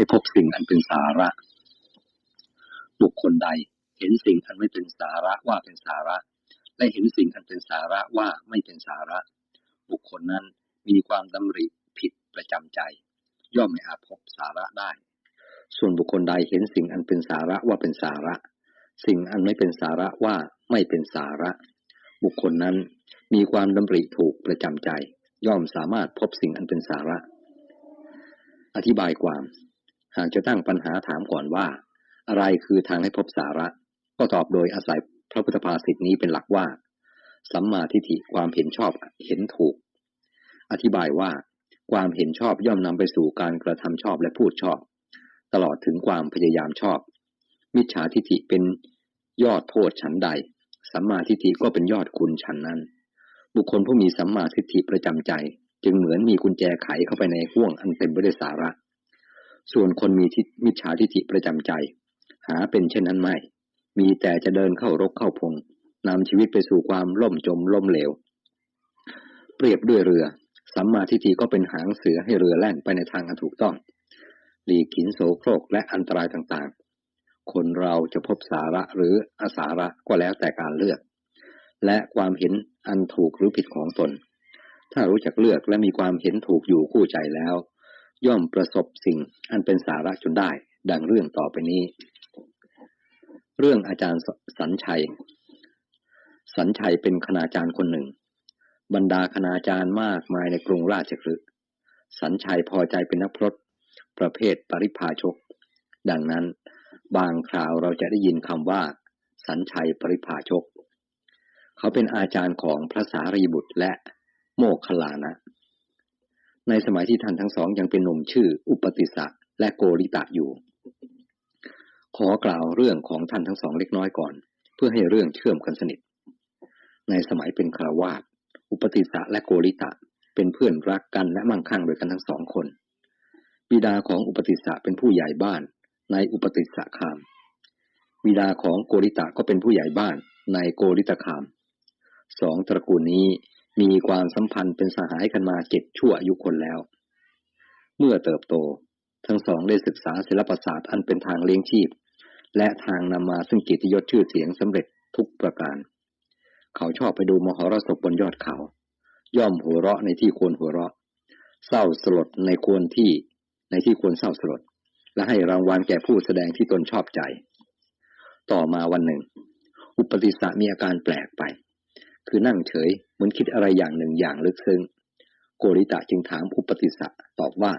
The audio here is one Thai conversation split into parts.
ให้พบสิ่งอันเป็นสาระ บุคคลใดเห็นสิ่งอันไม่เป็นสาระว่าเป็นสาระ และเห็นสิ่งอันเป็นสาระว่าไม่เป็นสาระ บุคคลนั้นมีความดำริผิดประจำใจ ย่อมไม่อาจพบสาระได้ ส่วนบุคคลใดเห็นสิ่งอันเป็นสาระว่าเป็นสาระ สิ่งอันไม่เป็นสาระว่าไม่เป็นสาระ บุคคลนั้นมีความดำริถูกประจำใจ ย่อมสามารถพบสิ่งอันเป็นสาระ อธิบายความ หากจะตั้งปัญหาถามก่อนว่า อะไรคือทางให้พบสาระ ก็ตอบโดยอาศัยพระพุทธภาษิตนี้เป็นหลักว่า สัมมาทิฏฐิความเห็นชอบเห็นถูก อธิบายว่า ความเห็นชอบย่อมนำไปสู่การกระทำชอบและพูดชอบ ตลอดถึงความพยายามชอบ มิจฉาทิฏฐิเป็นยอดโทษชั้นใด สัมมาทิฏฐิก็เป็นยอดคุณชั้นนั้น บุคคลผู้มีสัมมาทิฏฐิประจำใจ จึงเหมือนมีกุญแจไขเข้าไปในห่วงอันเต็มไปด้วยสาระ ส่วนคนมีทิมิจฉาทิฏฐิประจำใจ หาเป็นเช่นนั้นไม่ มีแต่จะเดินเข้ารกเข้าพงนำชีวิตไปสู่ความล่มจมล่มเหลว เปรียบด้วยเรือ สัมมาทิฏฐิก็เป็นหางเสือให้เรือแล่นไปในทางอันถูกต้อง หลีกขินโสโครกและอันตรายต่างๆ คนเราจะพบสาระหรืออสาระก็แล้วแต่การเลือก และความเห็นอันถูกหรือผิดของตน ถ้ารู้จักเลือกและมีความเห็นถูกอยู่คู่ใจแล้ว ย่อมประสบสิ่งอันเป็นสาระจนได้ ดังเรื่องต่อไปนี้ เรื่องอาจารย์สัญชัย สัญชัยเป็นคณาจารย์คนหนึ่ง บรรดาคณาจารย์มากมายในกรุงราชคฤห์สัญชัยพอใจเป็นนักพรตประเภทปริพาชก ดังนั้นบางคราวเราจะได้ยินคำว่า สัญชัยปริพาชก เขาเป็นอาจารย์ของพระสารีบุตรและโมคคลานะ ในสมัยที่ท่านทั้งสองยังเป็นหนุ่มชื่ออุปติสะและโกริตะอยู่ ขอกล่าวเรื่องของท่านทั้งสองเล็กน้อยก่อน เพื่อให้เรื่องเชื่อมกันสนิท ในสมัยเป็นคราวาสอุปติสะและโกริตะเป็นเพื่อนรักกันและมั่งคั่งโดยกันทั้งสองคน บิดาของอุปติสะเป็นผู้ใหญ่บ้านในอุปติสะคาม บิดาของโกริตะก็เป็นผู้ใหญ่บ้านในโกริตะคาม สองตระกูลนี้ มีความสัมพันธ์เป็นสหายกันมาเจ็ดชั่วอายุคนแล้ว เมื่อเติบโต ทั้งสองได้ศึกษาศิลปศาสตร์อันเป็นทางเลี้ยงชีพ และทางนำมาซึ่งกิตยศชื่อเสียงสำเร็จทุกประการ เขาชอบไปดูมหรสพบนยอดเขา ย่อมหัวเราะในที่ควรหัวเราะ เศร้าสลดในควรที่ในที่ควรเศร้าสลด และให้รางวัลแก่ผู้แสดงที่ตนชอบใจ ต่อมาวันหนึ่ง อุปติสสะมีอาการแปลกไป คือนั่งเฉยเหมือนคิดอะไรอย่างหนึ่งอย่างลึกซึ้งโกริตะจึงถามอุปติสสะตอบว่า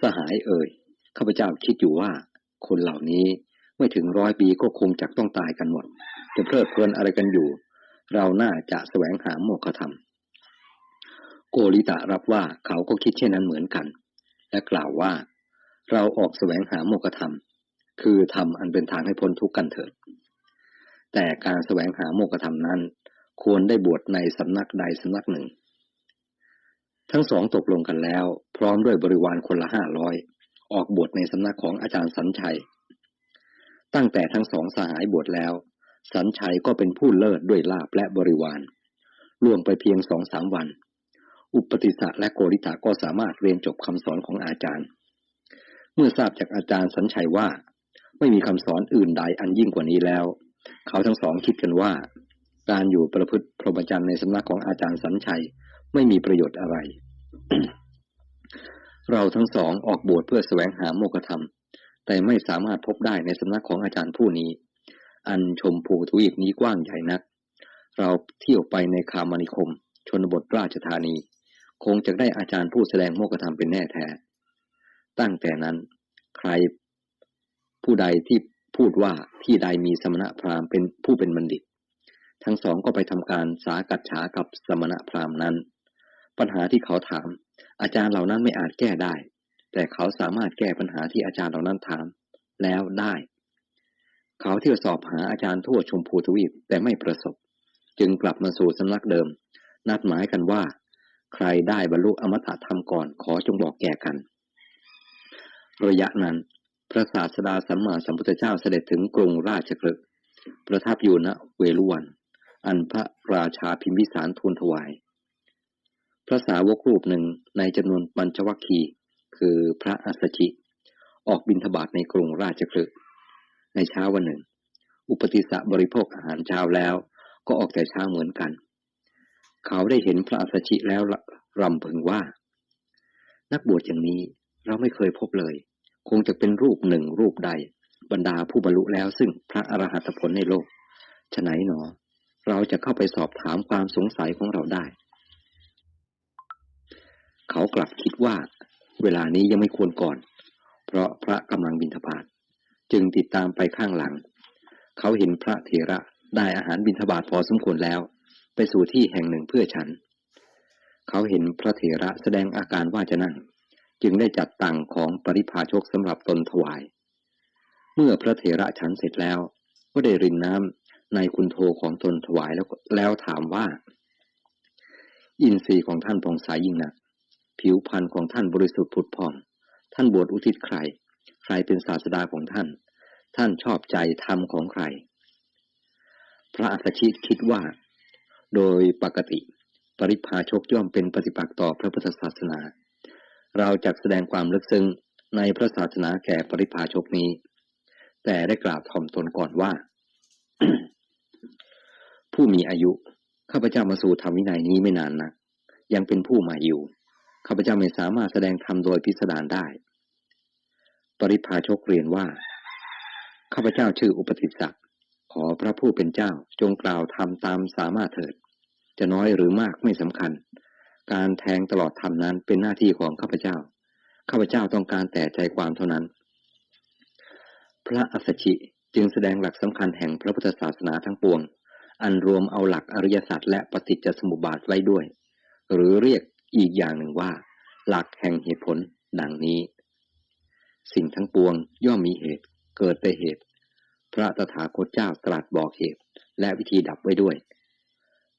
สหายเอ่ยข้าพเจ้าคิดอยู่ว่า คนเหล่านี้ไม่ถึงร้อยปีก็คงจะต้องตายกันหมดจะเพลิดเพลินอะไรกันอยู่ เราน่าจะแสวงหาโมฆะธรรม โกริตะรับว่าเขาก็คิดเช่นนั้นเหมือนกัน และกล่าวว่า เราออกแสวงหาโมฆะธรรม คือทำอันเป็นทางให้พ้นทุกข์กันเถิดแต่การแสวงหาโมฆะธรรมนั้น ควรได้บวชในสำนักใดสำนักหนึ่ง ทั้งสองตกลงกันแล้ว พร้อมด้วยบริวารคนละห้าร้อยออกบวชในสำนักของอาจารย์สัญชัย ตั้งแต่ทั้งสองสหายบวชแล้ว สัญชัยก็เป็นผู้เลิศด้วยลาบและบริวารล่วงไปเพียงสองสามวัน อุปติสะและโกริตาก็สามารถเรียนจบคำสอนของอาจารย์ เมื่อทราบจากอาจารย์สัญชัยว่า ไม่มีคำสอนอื่นใดอันยิ่งกว่านี้แล้ว เขาทั้งสองคิดกันว่า การอยู่ประพฤติพรหมจรรย์ในสำนักของอาจารย์สัญชัยไม่มีประโยชน์อะไร เราทั้งสองออกบวชเพื่อแสวงหาโมกธรรม แต่ไม่สามารถพบได้ในสำนักของอาจารย์ผู้นี้ อันชมพูทวีปนี้กว้างใหญ่นัก เราเที่ยวไปในคามนิคม ชนบทราชธานี คงจะได้อาจารย์ผู้แสดงโมกธรรมเป็นแน่แท้ ตั้งแต่นั้น ใครผู้ใดที่พูดว่าที่ใดมีสมณะพราหมณ์เป็นผู้เป็นบัณฑิต ทั้งสองก็ไปทำการสากัดฉากับสมณะพราหมณ์นั้น ปัญหาที่เขาถาม อาจารย์เหล่านั้นไม่อาจแก้ได้ แต่เขาสามารถแก้ปัญหาที่อาจารย์เหล่านั้นถาม แล้วได้ เขาเที่ยวสอบหาอาจารย์ทั่วชมพูทวีปแต่ไม่ประสบ จึงกลับมาสู่สำนักเดิม นัดหมายกันว่า ใครได้บรรลุอมตะธรรมก่อนขอจงบอกแก่กัน ระยะนั้น พระศาสดาสัมมาสัมพุทธเจ้าเสด็จถึงกรุงราชกฤห์ประทับอยู่ณเวลุวัน อันพระราชาพิมพิสารทูลถวาย พระสาวกรูปหนึ่งในจำนวนปัญจวัคคีคือพระอัสสชิ ออกบินทบาทในกรุงราชคลึในเช้าวันหนึ่ง อุปติสะบริโภคอาหารเช้าแล้วก็ออกแต่เช้าเหมือนกัน เขาได้เห็นพระอัสสชิแล้วรำพึงว่า นักบวชอย่างนี้เราไม่เคยพบเลย คงจะเป็นรูปหนึ่งรูปใด บรรดาผู้บรรลุแล้วซึ่งพระอรหัตผลในโลกฉะไหนหนอ เราจะเข้าไปสอบถามความสงสัยของเราได้ เขากลับคิดว่า เวลานี้ยังไม่ควรก่อน เพราะพระกำลังบินทบาทจึงติดตามไปข้างหลัง เขาเห็นพระเถระได้อาหารบิณฑบาตพอสมควรแล้ว ไปสู่ที่แห่งหนึ่งเพื่อฉัน เขาเห็นพระเถระแสดงอาการว่าจะนั่ง จึงได้จัดตังของปริพาชกสำหรับตนถวาย เมื่อพระเถระฉันเสร็จแล้ว ก็ได้รินน้ำ ในคุณโทของตนถวายแล้วแล้วถามว่า อินทรีย์ของท่านผ่องใสยยิ่งนัก ผิวพรรณของท่านบริสุทธิ์ผุดผ่อง ท่านบวชอุทิศใคร ใครเป็นศาสดาของท่าน ท่านชอบใจธรรมของใคร พระอัสชิคิดว่า โดยปกติปริพาชกย่อมเป็นปฏิปักษ์ต่อพระพุทธศาสนา เราจะแสดงความลึกซึ้งในพระศาสนาแก่ปริพาชกนี้ แต่ได้กล่าวถ่อมตนก่อนว่า ผู้มีอายุข้าพเจ้ามาสู่ธรรมวินัยนี้ไม่นานนะยังเป็นผู้มาอยู่ข้าพเจ้าไม่สามารถแสดงธรรมโดยพิสดารได้ ปริพาชกเรียนว่าข้าพเจ้าชื่ออุปติสักขอพระผู้เป็นเจ้าจงกล่าวทำตามสามารถเถิด จะน้อยหรือมากไม่สำคัญ การแทงตลอดธรรมนั้นเป็นหน้าที่ของข้าพเจ้าข้าพเจ้าต้องการแต่ใจความเท่านั้น พระอัสสชิจึงแสดงหลักสำคัญแห่งพระพุทธศาสนาทั้งปวง อันรวมเอาหลักอริยสัจและปฏิจจสมุปบาทไว้ด้วย หรือเรียกอีกอย่างหนึ่งว่า หลักแห่งเหตุผลดังนี้ สิ่งทั้งปวงย่อมมีเหตุ เกิดแต่เหตุ พระตถาคตเจ้าตรัสบอกเหตุ และวิธีดับไว้ด้วย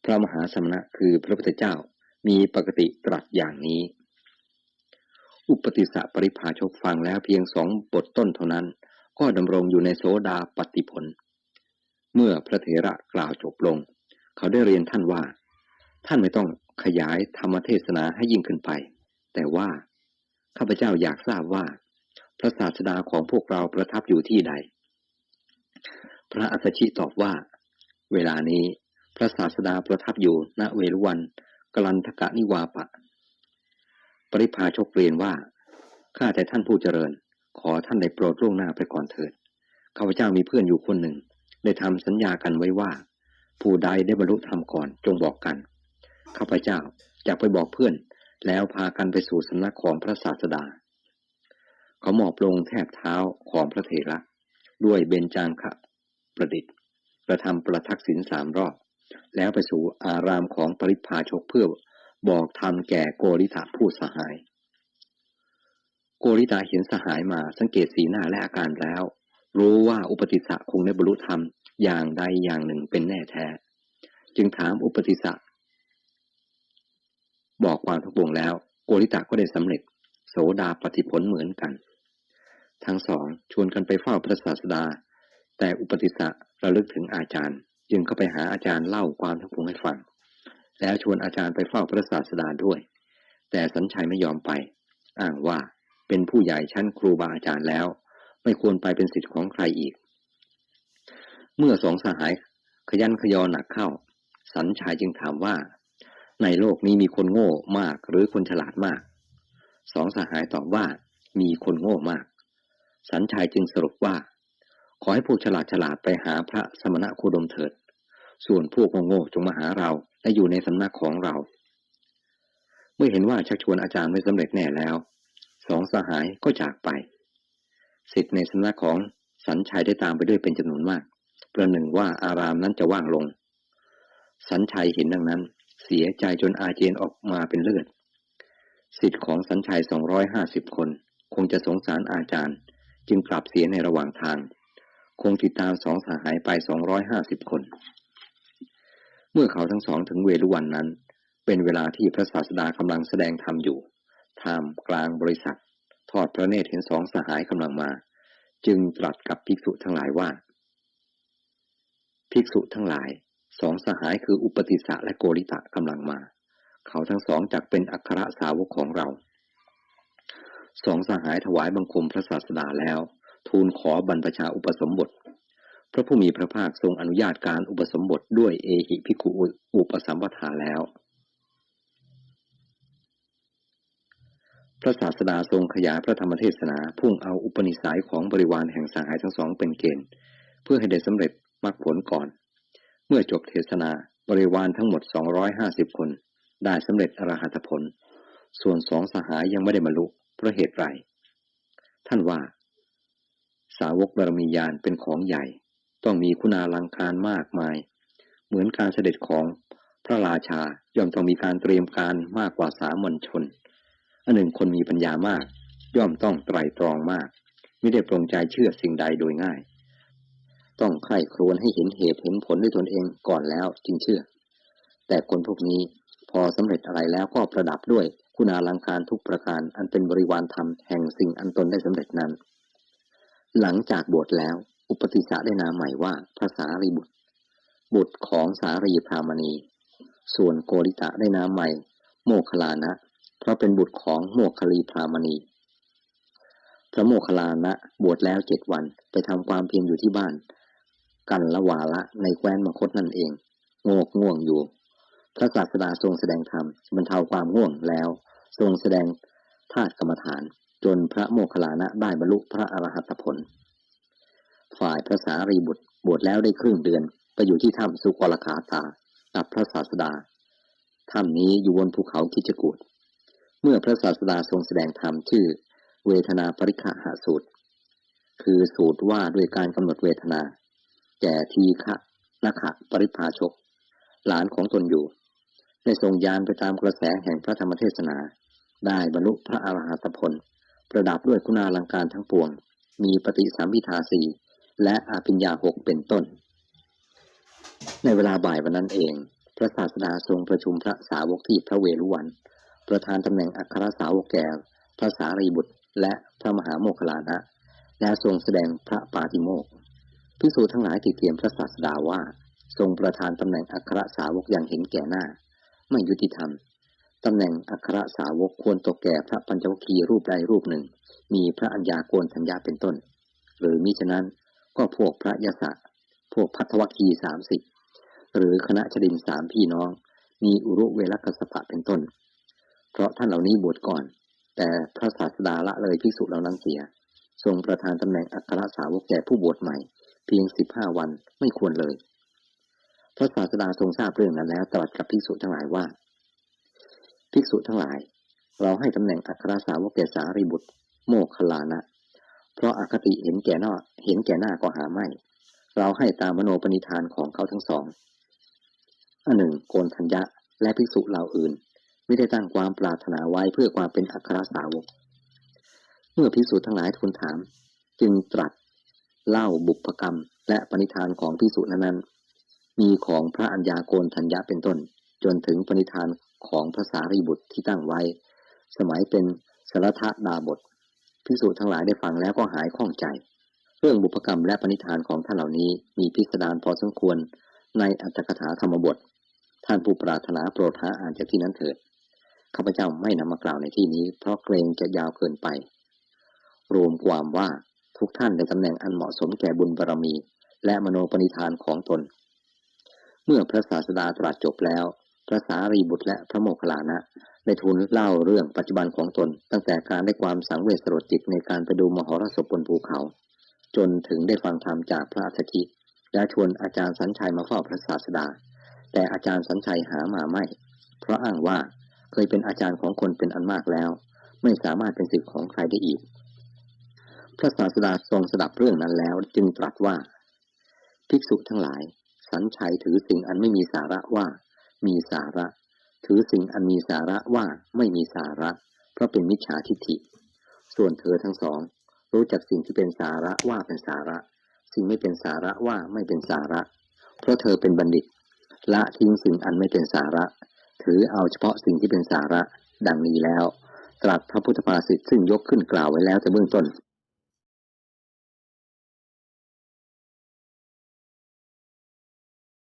พระมหาสมณะคือพระพุทธเจ้ามีปกติตรัสอย่างนี้ อุปติสสะปริภาชกฟังแล้วเพียงสองบทต้นเท่านั้น ก็ดำรงอยู่ในโสดาปฏิผล เมื่อพระเถระกล่าวจบลง เขาได้เรียนท่านว่า ท่านไม่ต้องขยายธรรมเทศนาให้ยิ่งขึ้นไป แต่ว่าข้าพเจ้าอยากทราบว่า พระศาสดาของพวกเราประทับอยู่ที่ใด พระอัสชิตอบว่า เวลานี้พระศาสดาประทับอยู่ณเวรุวันกลันทกะนิวาปะ ปริพาชกเรียนว่า ข้าแต่ท่านผู้เจริญ ขอท่านได้โปรดล่วงหน้าไปก่อนเถิด ข้าพเจ้ามีเพื่อนอยู่คนหนึ่ง ได้ทำสัญญากันไว้ว่า ผู้ใดได้บรรลุธรรมก่อนจงบอกกันข้าพเจ้าจะไปบอกเพื่อน แล้วพากันไปสู่สำนักของพระศาสดา เขาหมอบลงแทบเท้าของพระเถระด้วยเบญจางคะประดิษฐ์กระทำประทักษิณสามรอบ แล้วไปสู่อารามของปริพาชกเพื่อบอกธรรมแก่โกริตาผู้สหาย โกริตาเห็นสหายมาสังเกตสีหน้าและอาการแล้ว รู้ว่าอุปติสสะคงได้บรรลุธรรมอย่างใดอย่างหนึ่งเป็นแน่แท้ จึงถามอุปติสสะบอกความทุกปวงแล้ว โกริตาก็ได้สำเร็จ โสดาปฏิผลเหมือนกัน ทั้งสองชวนกันไปเฝ้าพระศาสดา แต่อุปติสสะระลึกถึงอาจารย์ จึงเข้าไปหาอาจารย์เล่าความทั้งปวงให้ฟัง แล้วชวนอาจารย์ไปเฝ้าพระศาสดาด้วย แต่สัญชัยไม่ยอมไป อ้างว่าเป็นผู้ใหญ่ชั้นครูบาอาจารย์แล้ว ไม่ควรไปเป็นสิทธิ์ของใครอีก เมื่อสองสหายขยันขยอหนักเข้า สัญชัยจึงถามว่า ในโลกนี้มีคนโง่มากหรือคนฉลาดมาก สองสหายตอบว่ามีคนโง่มาก สัญชัยจึงสรุปว่า ขอให้พวกฉลาดฉลาดไปหาพระสมณะโคดมเถิด ส่วนพวกโง่จงมาหาเราและอยู่ในสำนักของเรา เมื่อเห็นว่าชักชวนอาจารย์ไม่สำเร็จแน่แล้ว สองสหายก็จากไป สิทธิ์ในสำนักของสันชัยได้ตามไปด้วยเป็นจำนวนมาก ประหนึ่งว่าอารามนั้นจะว่างลง สันชัยเห็นดังนั้น เสียใจจนอาเจียนออกมาเป็นเลือด สิทธิ์ของสันชัยสองร้อยห้าสิบคน คงจะสงสารอาจารย์ จึงปรับเสียในระหว่างทาง คงติดตามสองสหายไปสองร้อยห้าสิบคน เมื่อเขาทั้งสองถึงเวลุวันนั้น เป็นเวลาที่พระศาสดากำลังแสดงธรรมอยู่ท่ามกลางบริษัท ทอดพระเนตรเห็นสองสหายกำลังมา จึงตรัสกับภิกษุทั้งหลายว่า ภิกษุทั้งหลาย สองสหายคืออุปติสะและโกริตะกำลังมา เขาทั้งสองจักเป็นอัครสาวกของเรา สองสหายถวายบังคมพระศาสดาแล้ว ทูลขอบรรพชาอุปสมบท พระผู้มีพระภาคทรงอนุญาตการอุปสมบทด้วยเอหิภิกขุอุปสัมปทาแล้ว ระศาสดาทรงขยายพระธรรมเทศนาพุ่งเอาอุปนิสัยของบริวารแห่งสหายทั้งสองเป็นเกณฑ์ เพื่อให้ได้สำเร็จมรรคผลก่อน เมื่อจบเทศนาบริวารทั้งหมด 250 คน ได้สำเร็จอรหัตผล ส่วนสองสหายยังไม่ได้บรรลุเพราะเหตุไร ท่านว่า สาวกบารมียานเป็นของใหญ่ ต้องมีคุณาลังการมากมาย เหมือนการเสด็จของพระราชาย่อมต้องมีการเตรียมการมากกว่าสามัญชน อันหนึ่งคนมีปัญญามาก ย่อมต้องไตรตรองมาก ไม่ได้ปรงใจเชื่อสิ่งใดโดยง่าย ต้องใคร่ครวญให้เห็นเหตุเห็นผลด้วยตนเองก่อนแล้วจึงเชื่อ แต่คนพวกนี้พอสำเร็จอะไรแล้วก็ประดับด้วยคุณาลังการทุกประการอันเป็นบริวารธรรมแห่งสิ่งอันตนได้สำเร็จนั้น หลังจากบวชแล้ว อุปติสสะได้นามใหม่ว่าพระสารีบุตร บุตรของสารีพรามณี ส่วนโกริตะได้นามใหม่ โมคลานะ เพราะเป็นบุตรของโมคคลีพรามณี พระโมคคลานะบวชแล้วเจ็ดวันไปทำความเพียรอยู่ที่บ้าน กันละวาละในแคว้นมคตนั่นเองโงกง่วงอยู่ พระศาสดาทรงแสดงธรรมบรรเทาความง่วงแล้ว ทรงแสดงธาตุกรรมฐาน จนพระโมคคัลลานะได้บรรลุพระอรหัตผล ฝ่ายพระสารีบุตรบวชแล้วได้ครึ่งเดือนไปอยู่ที่ถ้ำสุกรคาตากับพระศาสดาถ้ำนี้อยู่บนภูเขาคิจกูด เมื่อพระศาสดาทรงแสดงธรรมชื่อ เวทนาปริฆหาสูตร คือสูตรว่าด้วยการกำหนดเวทนาแก่ทีฆะนักะปริพาชก หลานของตนอยู่ได้ทรงยานไปตามกระแสแห่งพระธรรมเทศนา ได้บรรลุพระอรหัตผล ประดับด้วยคุณาลังการทั้งปวง มีปฏิสัมพิทาสีและอาปิญญาหกเป็นต้น ในเวลาบ่ายวันนั้นเอง พระศาสดาทรงประชุมพระสาวกที่พระเวรุวัน ประธานตำแหน่งอัครสาวกแก่พระสารีบุตร และพระมหาโมคคลานะ และทรงแสดงพระปาติโมกพิสูจทั้งหลายติเตียมพระศาสดาว่า ทรงประธานตำแหน่งอัครสาวกอย่างเห็นแก่หน้า ไม่ยุติธรรมตำแหน่งอัครสาวกควรตกแก่พระปัญจวัคคีย์รูปใดรูปหนึ่ง มีพระอัญญาโกนทัญญาเป็นต้น หรือมิฉะนั้นก็พวกพระยศะพวกพัทวัคคีสามสิบหรือคณะชดินสามพี่น้อง มีอุรุเวลกัสปะเป็นต้น เพราะท่านเหล่านี้บวชก่อน แต่พระศาสดาละเลยภิกษุเหล่านั้นเสีย ทรงประธานตำแหน่งอัครสาวกแก่ผู้บวชใหม่ เพียงสิบห้าวันไม่ควรเลย พระศาสดาทรงทราบเรื่องนั้นแล้วตรัสกับภิกษุทั้งหลายว่า ภิกษุทั้งหลาย เราให้ตำแหน่งอัครสาวกแก่สารีบุตร โมคคลานะเพราะอาคติเห็นแก่หน้าเห็นแก่หน้าก็หาไม่ เราให้ตามมโนปณิธานของเขาทั้งสองอันหนึ่งโกนทัญญะและภิกษุเหล่าอื่น ไม่ได้ตั้งความปรารถนาไว้เพื่อความเป็นอัครสาวก เมื่อภิกษุทั้งหลายทูลถาม จึงตรัสเล่าบุพกรรมและปณิธานของภิกษุนั้น มีของพระัญญาโกนทัญญาเป็นต้น จนถึงปณิธานของพระสารีบุตรที่ตั้งไว้ สมัยเป็นสารทะดาบทพิสูจน์ทั้งหลายได้ฟังแล้วก็หายข้องใจ เรื่องบุพกรรมและปณิธานของท่านเหล่านี้มีพิสดารพอสมควรในอัตถกถาธรรมบท ท่านผู้ปรารถนาโปรดหาอ่านจากที่นั้นเถิด ข้าพเจ้าไม่นำมากล่าวในที่นี้ เพราะเกรงจะยาวเกินไป รวมความว่าทุกท่านในตำแหน่งอันเหมาะสมแก่บุญบารรมี และมโนปณิธานของตน เมื่อพระศาสดาตรัสจบแล้ว พระสารีบุตรและพระโมคคัลลานะได้ทูลเล่าเรื่องปัจจุบันของตน ตั้งแต่การได้ความสังเวชสลดจิตในการไปดูมหรสพบนภูเขา จนถึงได้ฟังธรรมจากพระอัฏฐิและชวนอาจารย์สัญชัยมาเฝ้าพระศาสดา แต่อาจารย์สัญชัยหามาไม่ เพราะอ้างว่า เคยเป็นอาจารย์ของคนเป็นอันมากแล้ว ไม่สามารถเป็นศิษย์ของใครได้อีก พระศาสดาทรงสดับเรื่องนั้นแล้วจึงตรัสว่า ภิกษุทั้งหลาย สัญชัยถือสิ่งอันไม่มีสาระว่า มีสาระ ถือสิ่งอันมีสาระว่าไม่มีสาระ เพราะเป็นมิจฉาทิฏฐิ ส่วนเธอทั้งสอง รู้จักสิ่งที่เป็นสาระว่าเป็นสาระ สิ่งไม่เป็นสาระว่าไม่เป็นสาระ เพราะเธอเป็นบัณฑิตละทิ้งสิ่งอันไม่เป็นสาระ ถือเอาเฉพาะสิ่งที่เป็นสาระดังนี้แล้ว ตรัสพระพุทธภาษิตซึ่งยกขึ้นกล่าวไว้แล้วแต่เบื้องต้น